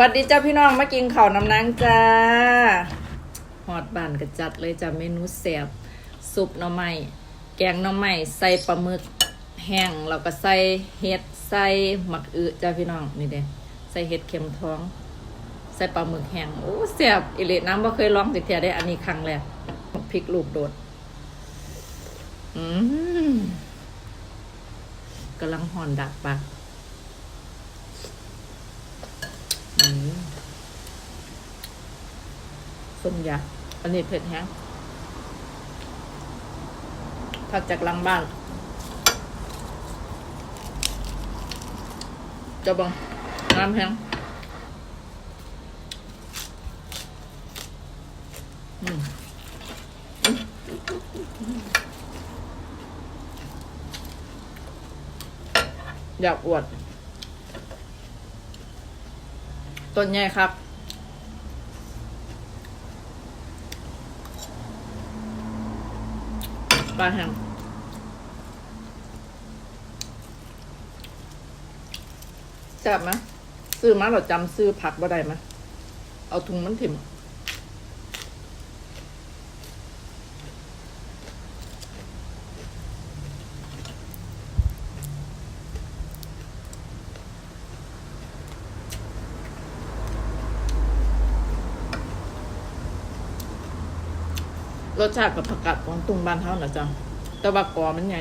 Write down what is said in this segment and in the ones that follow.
วัสดีจ้าพี่น้องมากินข้าวน้ำนางจ้าหอดบานกระจัดเลยจ้าเมนูแซ่บซุปหน่อไม้แกงหน่อไม้ใส่ปลาหมึกแห้งแล้วก็ใส่เห็ดใส่หมักอึจ้าพี่น้องนี่เด้ใส่เห็ดเข็มท้อง ใส่ปลาหมึกแห้งโอ้แซ่บอิเลน้ำบ่เคยลองสิเทียได้อันนี้ครั้งแรกพริกลูกโดดอืมกำลังหอนดักปาก อืม ส้มยาอันนี้เผ็ดแห้งถัดจากลังบ้าน จะบังน้ำแห้งอืมอยากอวด ต้นใหญ่ครับ ปลาแห้งแซ่บไหมซื้อมาเราจำซื้อผักบ่ได้ไหมเอาถุงมันถิ่ม รสชาติกับผักกาดของตุงบ้านเท่านะจ๊ะแต่ว่ากอมันไง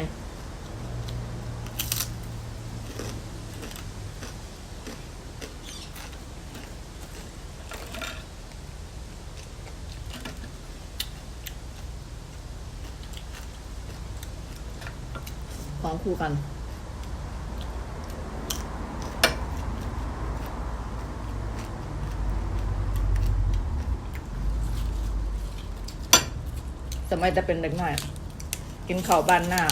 ของคู่กัน สมัยจะเป็นเด็กหน่อย กินข้าวบ้านหน้า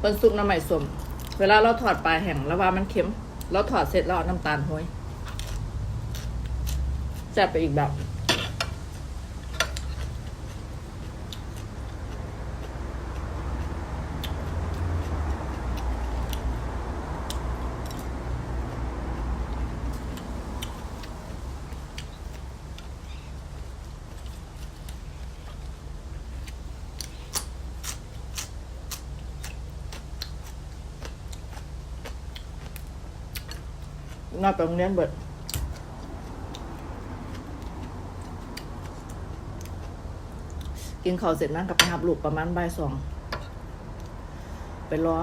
เป็นซุปน้ำใหม่สม เวลาเราถอดปลาแห้งแล้วว่ามันเค็ม เราถอดเสร็จแล้วเอาน้ำตาลห้อยจะไปอีกแบบ นอกจากโรงเรียนเบิดกินข้าวเสร็จนั่งกับไปหับลูกประมาณบ่ายสองไปรอ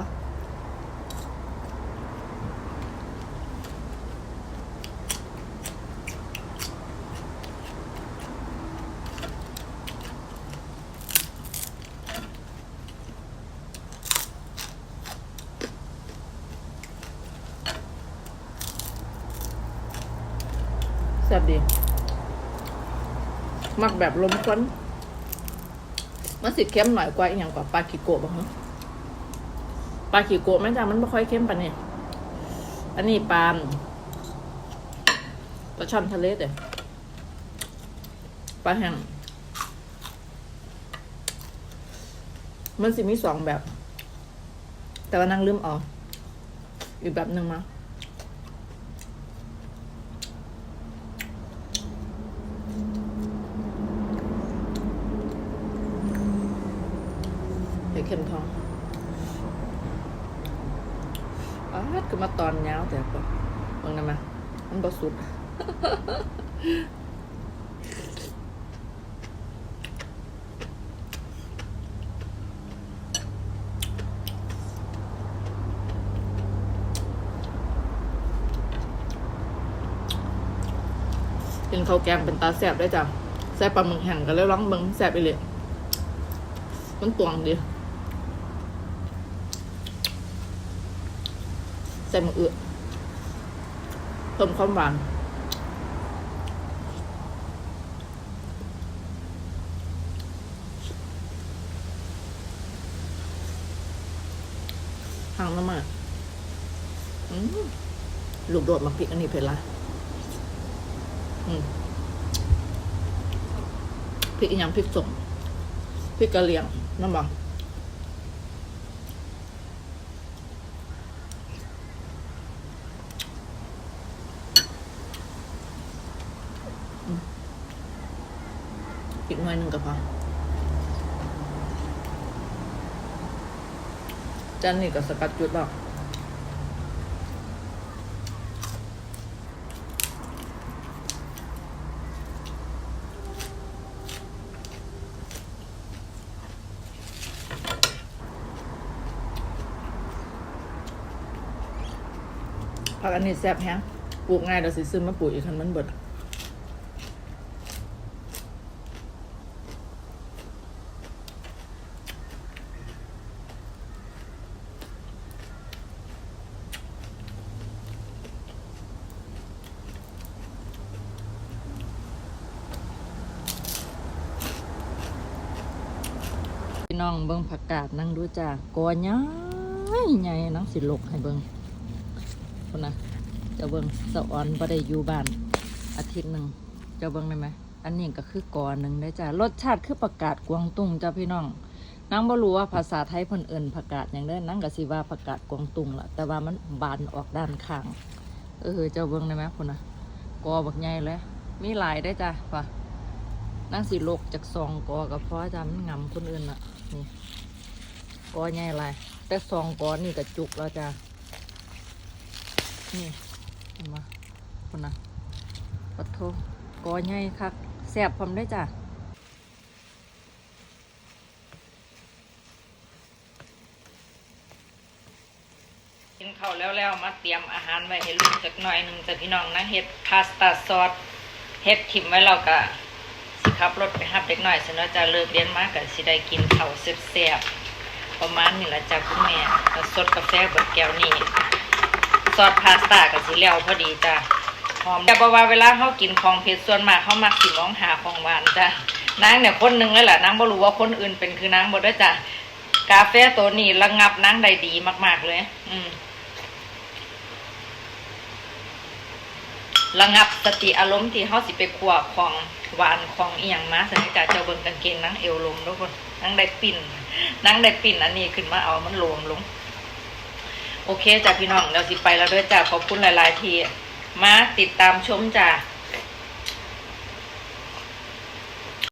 ดี มักแบบลมควันมันสิเค็มหน่อยกว่าอีกอย่างกว่าปลาคิโกะบ้างฮะปลาคิโกะแม่จ้ามันไม่ค่อยเค็มปานนี้อันนี้ปลาปลาช่อนทะเลเด้ปลาแห้งมันสิมีสองแบบ แต่ว่านั่งลืมออกอีกแบบหนึ่งมา เห็ดเข็มทองอาดก็มาตอนยาวแต่ก็เบิ่งนะมามันบ่สุดกินข้าวแกงเป็นตาแสบได้จ้ะใส่ปลาหมึกแห้งกันแล้วร้องเบิ่งแสบไปเลยมันตวงดี ใส่มะเอือเพิ่มความหวานหางน้ำมันอืมลูกโดดมาพริกอันนี้เผ็ดละอืมพริกอีกอย่างพริกสมพริกกะเหรี่ยงน้ำบ่อื กหน่อยหนึ่งก็พอจานนี่ก็สกัดจุดแล้วผักอันนี้แซ่บแฮงปลูกง่ายเดี๋ยวสิซื้อมาปลูกอีกคันมันเบิด เบิ่งผักกาดนั่งดูจ้ากอใหญ่ใหญ่นังสิลกให้เบิ่งคนนะเจะเบิ่งสะออนบ่ได้อยู่บ้านอาทิตย์หนึ่งเจะเบิ่งได้ไหมอันนี้ก็คือกอหนึ่งได้จ้ารสชาติคือผักกาดกวางตุ้งจ้าพี่น้องนางบ่รู้ว่าภาษาไทยเพิ่นเอิ้นผักกาดหยังได้อนางก็สิว่าผักกาดกวางตุ้งละแต่ว่ามันบานออกด้านข้าง เออเจ้าเบิ่งได้ไหมคนนะกอบักใหญ่เลยมีหลายได้จ้ะว่ะนั่งสิลกจากซองกอกับพ่อจำมันงำคนอื่นละ นี่กอใหญ่ไรแต่ซองกอนี่กระจุกแล้วจ้ะนี่มาคนนะปัดโทกอใหญ่คักแสบพร้อมได้จ้ะกินข้าวแล้วแล้วมาเตรียมอาหารไว้ให้ลูกสักหน่อยหนึ่งแต่พี่น้องนะเฮ็ดพาสต้าซอสเฮ็ดทิมไว้เราก็ ขับรถไปหับเด็กหน่อยสนว่าจะเลิกเรียนมากกับสิได้กินข้าวแซ่บๆประมาณนี้แหละจ้ะคุณแม่แล้วสดกาแฟบดแก้วนี่ซอสพาสต้ากับสิแล้วพอดีจ้ะหอมแต่บอกว่าเวลาเขากินของเผ็ดส่วนมากเขามักสิมองหาของหวานจ้ะนางเนี่ยคนหนึงเลยแหละนางบ่รู้ว่าคนอื่นเป็นคือนางบ่ได้จ้ะกาแฟตัวนี้ระงับนางได้ดีมาก ๆเลย อืม ระงับสติอารมณ์ที่เขาสิไปขวบของหวานของเอียงมาสนิจาเจ้าเบิ่งกางเกงนั่งเอวลงทุกคนนั่งได้ปิ่นนั่งได้ปิ่นอันนี้ขึ้นมาเอามันลงลง โอเคจ้ะพี่น้องเราสิไปแล้วด้วยจ้ะขอบคุณหลาย ๆ ทีมาติดตามชมจ้ะ